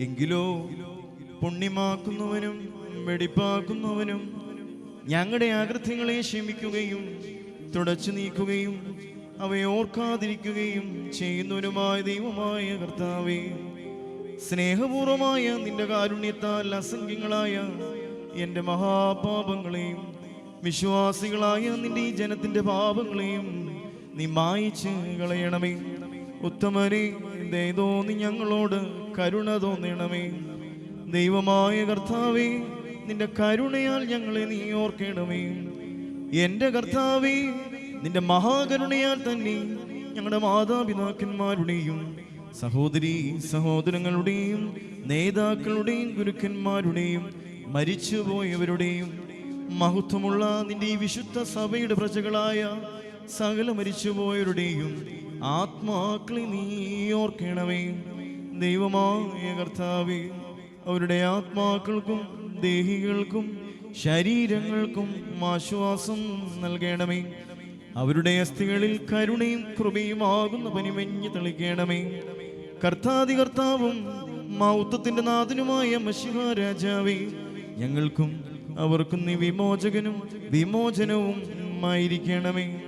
എങ്കിലോ പുണ്യമാക്കുന്നവനും വെടിപ്പാക്കുന്നവനും ഞങ്ങളുടെ ആകൃത്യങ്ങളെ ക്ഷമിക്കുകയും തുടച്ചു നീക്കുകയും അവയെ ഓർക്കാതിരിക്കുകയും ചെയ്യുന്നവനുമായ ദൈവമായ കർത്താവേ സ്നേഹപൂർവമായ നിന്റെ കാരുണ്യത്താൽ അസംഖ്യങ്ങളായ എന്റെ മഹാപാപങ്ങളെയും വിശ്വാസികളായ നിന്റെ ഈ ജനത്തിന്റെ പാപങ്ങളെയും നീ മായിച്ച് കളയണമേ. ഉത്തമരെ ദയതോ തോന്നി ഞങ്ങളോട് കരുണ തോന്നണമേ. ദൈവമായ കർത്താവേ നിന്റെ കരുണയാൽ ഞങ്ങളെ നീ ഓർക്കണമേ. എന്റെ കർത്താവേ നിന്റെ മഹാകരുണയാൽ തന്നെ ഞങ്ങളുടെ മാതാപിതാക്കന്മാരുടെയും സഹോദരി സഹോദരങ്ങളുടെയും നേതാക്കളുടെയും ഗുരുക്കന്മാരുടെയും മരിച്ചുപോയവരുടെയും മഹത്വമുള്ള നിന്റെ ഈ വിശുദ്ധ സഭയുടെ പ്രജകളായ സകല മരിച്ചുപോയവരുടെയും ആത്മാക്കളെ നീ ഓർക്കണമേ. ദൈവമായ കർത്താവേ അവരുടെ ആത്മാക്കൾക്കും ദേഹികൾക്കും ശരീരങ്ങൾക്കും ആശ്വാസം നൽകണമേ. അവരുടെ അസ്ഥികളിൽ കരുണയും കൃപയുമാകുന്ന പനിമഞ്ഞ് തെളിക്കണമേ. കർത്താതി കർത്താവും മൗത്തത്തിന്റെ നാഥനുമായ മഷിഹ രാജാവേ ഞങ്ങൾക്കും അവർക്കും നീ വിമോചകനും വിമോചനവും ആയിരിക്കണമേ